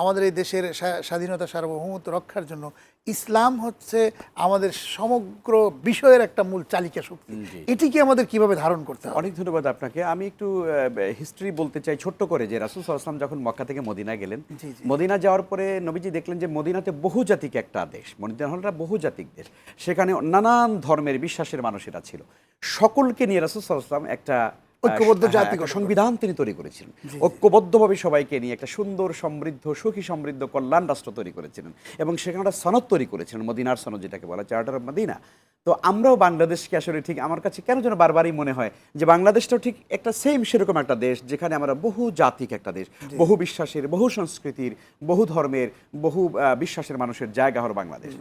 আমাদের এই দেশের স্বাধীনতা সার্বভৌমত্ব রক্ষার জন্য ইসলাম হচ্ছে আমাদের সমগ্র বিষয়ের একটা মূল চালিকা শক্তি। এটিকে আমাদের কীভাবে ধারণ করতে হবে? অনেক ধন্যবাদ আপনাকে। আমি একটু হিস্ট্রি বলতে চাই ছোট্ট করে যে রাসুল সাল্লাম যখন মক্কা থেকে মদিনা গেলেন। মদিনা যাওয়ার পরে নবীজি দেখলেন যে মদিনাতে বহুজাতিক একটা দেশ মদিনা হল একটা বহুজাতিক দেশ। সেখানে নানান ধর্মের বিশ্বাসের মানুষেরা ছিল। সকলকে নিয়ে রাসুল সাল্লাম একটা ঐক্যবদ্ধ হ্যাঁ, জাতি সংবিধান তিনি তৈরি করেছিলেন। ঐক্যবদ্ধভাবে সবাইকে নিয়ে একটা সুন্দর সমৃদ্ধ সুখী সমৃদ্ধ কল্যাণ রাষ্ট্র তৈরি করেছিলেন এবং সেখানে একটা সনদ তৈরি করেছিলেন মদিনার সনদ যেটাকে বলা চার্টার অফ মদিনা। তো আমরাও বাংলাদেশকে আসলে ঠিক আমার কাছে কেন যেন বারবারই মনে হয় যে বাংলাদেশটাও ঠিক একটা সেম সেরকম একটা দেশ যেখানে আমরা বহু জাতিক একটা দেশ বহু বিশ্বাসের বহু সংস্কৃতির বহু ধর্মের বহু বিশ্বাসের মানুষের জায়গা হলো বাংলাদেশ।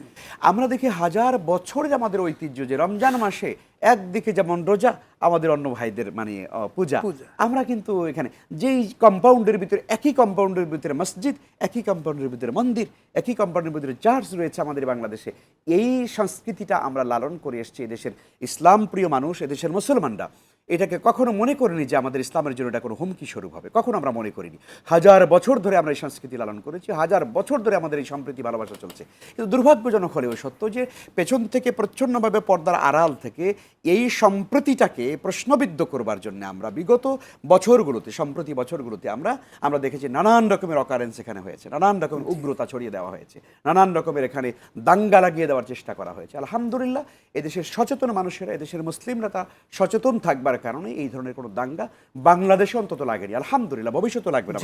আমরা দেখি হাজার বছরের আমাদের ঐতিহ্য যে রমজান মাসে একদিকে যেমন রোজা আমাদের অন্য ভাইদের মানে পূজা। আমরা কিন্তু এখানে যেই কম্পাউন্ডের ভিতরে একই কম্পাউন্ডের ভিতরে মসজিদ একই কম্পাউন্ডের ভিতরে মন্দির একই কম্পাউন্ডের ভিতরে চার্চ রয়েছে আমাদের বাংলাদেশে। এই সংস্কৃতিটা আমরা লালন করে এসেছি এদেশের ইসলাম প্রিয় মানুষ এদেশের মুসলমানরা। এটাকে কখনো মনে করিনি যে আমাদের ইসলামের জন্য এটা কোনো হুমকি স্বরূপ হবে। কখনো আমরা মনে করিনি। হাজার বছর ধরে আমরা এই সংস্কৃতি লালন করেছি হাজার বছর ধরে আমাদের এই সম্প্রীতি ভালোবাসা চলছে। কিন্তু দুর্ভাগ্যজনক হলেও সত্য যে পেছন থেকে প্রচ্ছন্নভাবে পর্দার আড়াল থেকে এই সম্প্রতিটাকে প্রশ্নবিদ্ধ করবার জন্য আমরা বিগত বছরগুলোতে সম্প্রতি বছরগুলোতে আমরা আমরা দেখেছি নানান রকমের অকারেন্স এখানে হয়েছে নানান রকমের উগ্রতা ছড়িয়ে দেওয়া হয়েছে নানান রকমের এখানে দাঙ্গা লাগিয়ে দেওয়ার চেষ্টা করা হয়েছে। আলহামদুলিল্লাহ এদেশের সচেতন মানুষেরা এদেশের মুসলিমরা তা সচেতন থাকবার কারণে এই ধরনের কোনো দাঙ্গা বাংলাদেশে অন্তত লাগেনি। আলহামদুলিল্লাহ ভবিষ্যতে লাগবে না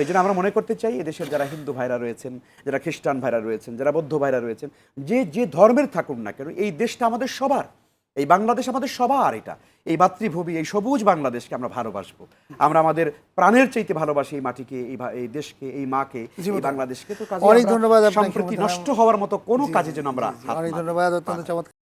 এই জন্য আমরা মনে করতে চাই এদেশের যারা হিন্দু ভাইরা রয়েছেন যারা খ্রিস্টান ভাইরা রয়েছেন যারা বৌদ্ধ ভাইরা রয়েছেন যে যে ধর্মের থাকুন না কেন এই দেশটা আমাদের সবার। এই বাংলাদেশ আমাদের সবার এটা। এই মাতৃভূমি এই সবুজ বাংলাদেশকে আমরা ভালোবাসবো। আমরা আমাদের প্রাণের চাইতে ভালোবাসি এই মাটিকে এই এই দেশকে এই মাকে এই বাংলাদেশকে। তো অনেক ধন্যবাদ সম্প্রতি নষ্ট হওয়ার মতো কোনো কাজে যেন আমরা অনেক ধন্যবাদ অত্যন্ত চমৎকার।